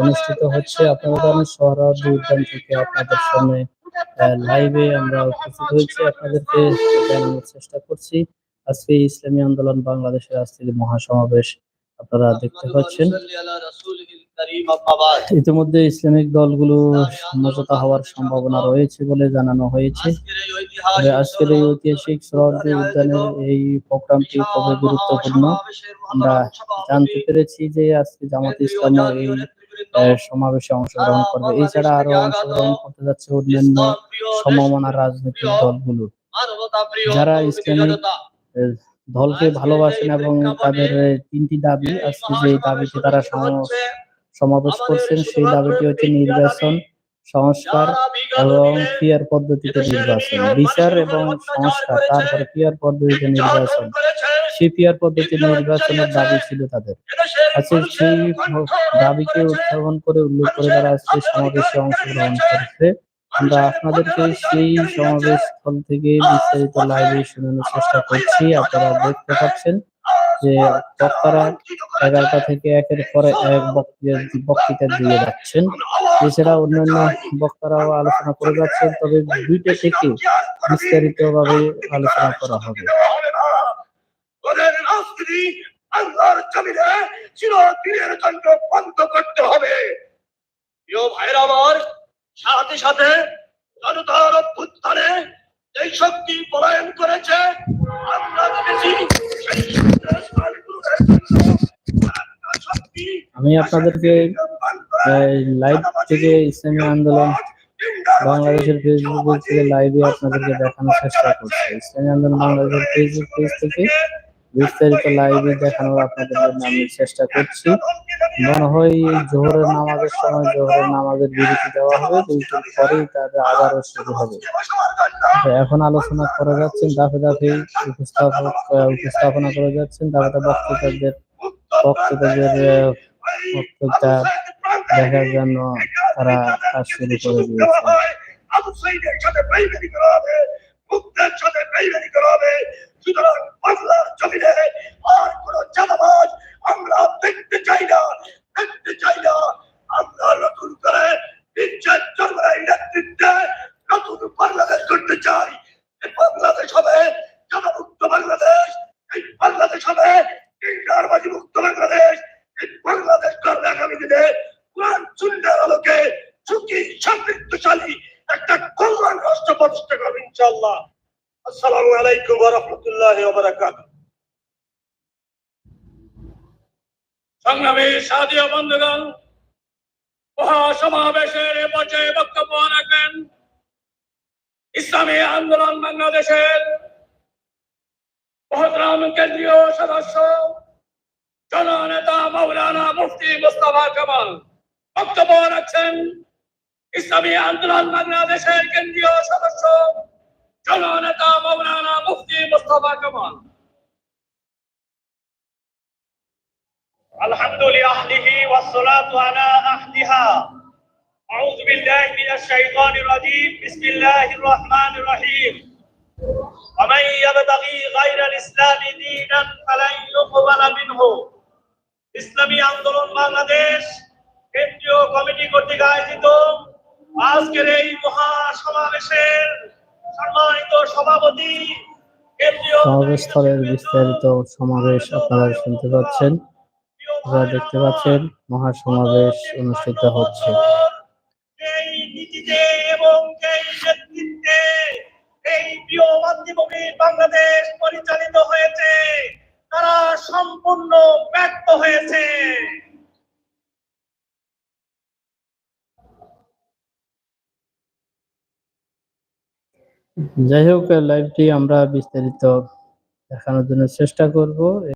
অনুষ্ঠিত হচ্ছে সোহরাওয়ার্দী উদ্যান থেকে আপনাদের সামনে লাইভে আমরা উপস্থিত হয়েছি। আপনাদেরকে জানানোর চেষ্টা করছি। আজকে ইসলামী আন্দোলন বাংলাদেশের আজ থেকে মহাসমাবেশ আপনারা দেখতে পাচ্ছেন। ইতিমধ্যে ইসলামিক দলগুলো সমঝোতা হওয়ার সম্ভাবনা রয়েছে বলে জানানো হয়েছে। আজকের এই ঐতিহাসিক সোহরাওয়ার্দী উদ্যানের এই প্রোগ্রামটি খুবই গুরুত্বপূর্ণ। আমরা জানতে পেরেছি যে আজকে জামাত ইসলাম এই সমাবেশে অংশগ্রহণ করবে। এছাড়া আরও অংশগ্রহণ করতে যাচ্ছে অন্যান্য সমমনা রাজনৈতিক দলগুলো। যারা ইসলামিক আহ, দলকে ভালোবাসেন এবং তাদের তিনটি দাবি আজকে যে দাবিতে তারা সম- সমাবেশ করছেন সেই দাবিটি হচ্ছে নির্বাচন সংস্কার এবং পিয়ার পদ্ধতিতে নির্বাচন। বিচার এবং সংস্কার তারপরে পিয়ার পদ্ধতিতে নির্বাচন। সেই পিয়ার পদ্ধতি নির্বাচনের দাবি ছিল তাদের। আজকে সেই দাবিকে উত্থাপন করে উল্লেখ করে তারা আজকে সমাবেশে অংশগ্রহণ করছে। আমরা আপনাদেরকে সেই সমাবেশ স্থল থেকে বিস্তারিত লাইভে শোনানোর চেষ্টা করছি। আপনারা দেখতে পাচ্ছেন যে বক্তারা এগারোটা থেকে একের পরে এক বক্তৃতা দিয়ে যাচ্ছেন। এছাড়া অন্যান্য বক্তারাও আলোচনা করে যাচ্ছেন, তবে দুইটা থেকে বিস্তারিত ভাবে আলোচনা করা হবে। রাজনীতি আল্লাহর জমিনে চিরদিনের জন্য বন্ধ করতে হবে। প্রিয় আমার, সাথে সাথে জনতার অভ্যুত্থানে যেই শক্তি পলায়ন করেছে আমি আপনাদেরকে লাইভ থেকে ইসলামী আন্দোলন বাংলাদেশের ফেসবুক থেকে লাইভে আপনাদেরকে দেখানোর চেষ্টা করছি। ইসলামী আন্দোলন বাংলাদেশের ফেসবুক পেজ থেকে বিস্তারিত লাইভে দেখানোর আপনাদের জন্য আমি চেষ্টা করছি। মনে হয় জোহরের নামাজের সময় জোহরের নামাজের বিরতি দেওয়া হবে বিরতির পরেই তাদের আবারও শুরু হবে। এখন আলোচনা করে যাচ্ছেন দাফে দাফে উপস্থাপক উপস্থাপনা করে যাচ্ছেন দাফে দাফে বক্তৃতাদের বক্তৃতাদের বক্তৃতা দেখার জন্য তারা কাজ শুরু করে দিয়েছে। সাথে সুতরাং জমিনে আর কোন চাঁদাবাজ আমরা দেখতে চাই না, দেখতে চাই না। আমরা নতুন করে বিচ্ছেদ চরমাই নেতৃত্বে নতুন বাংলাদেশ করতে চাই। বাংলাদেশ হবে চাঁদামুক্ত বাংলাদেশ, এই বাংলাদেশ হবে ইন্টারবাজি মুক্ত বাংলাদেশ, এই বাংলাদেশ করবে আগামী দিনে কোরআন সুন্দর আলোকে সুখী, সমৃদ্ধশালী একটা কল্যাণ রাষ্ট্র প্রতিষ্ঠা করবে ইনশাআল্লাহ। আসসালামু আলাইকুম ওয়া রাহমাতুল্লাহি ওয়া বারাকাতুহু। সংগ্রামী সাদীয় বন্ধুগণ মহাসমাবেশের এ পর্যায়ে বক্তব্য রাখবেন ইসলামী আন্দোলন বাংলাদেশের মহতরাম কেন্দ্রীয় সদস্য জননেতা মাওলানা মুফতি মুস্তফা কামাল বক্তব্য রাখছেন ইসলামী আন্দোলন বাংলাদেশের কেন্দ্রীয় সদস্য জননেতা মৌলানা মুফতি মুস্তফা কামাল الحمد لأهله والصلاة على أهلها أعوذ بالله من الشيطان الرجيم بسم الله الرحمن الرحيم ومن يبتغي غير الإسلام دينا فلن يقبل منه ইসলামী আন্দোলন বাংলাদেশ কেন্দ্রীয় কমিটি কর্তৃক আয়োজিত আজকের এই মহা সমাবেশের সম্মানিত সভাপতি কেন্দ্রীয় সমাবেশ স্থলের বিস্তারিত সমাবেশ আপনারা শুনতে পাচ্ছেন আপনারা দেখতে পাচ্ছেন মহাসমাবেশ অনুষ্ঠিত হচ্ছে। এবং এই প্রিয় মাতৃভূমি বাংলাদেশ পরিচালিত হয়েছে। তারা সম্পূর্ণ ব্যর্থ হয়েছে। যাই হোক লাইভটি আমরা বিস্তারিত দেখানোর জন্য চেষ্টা করব।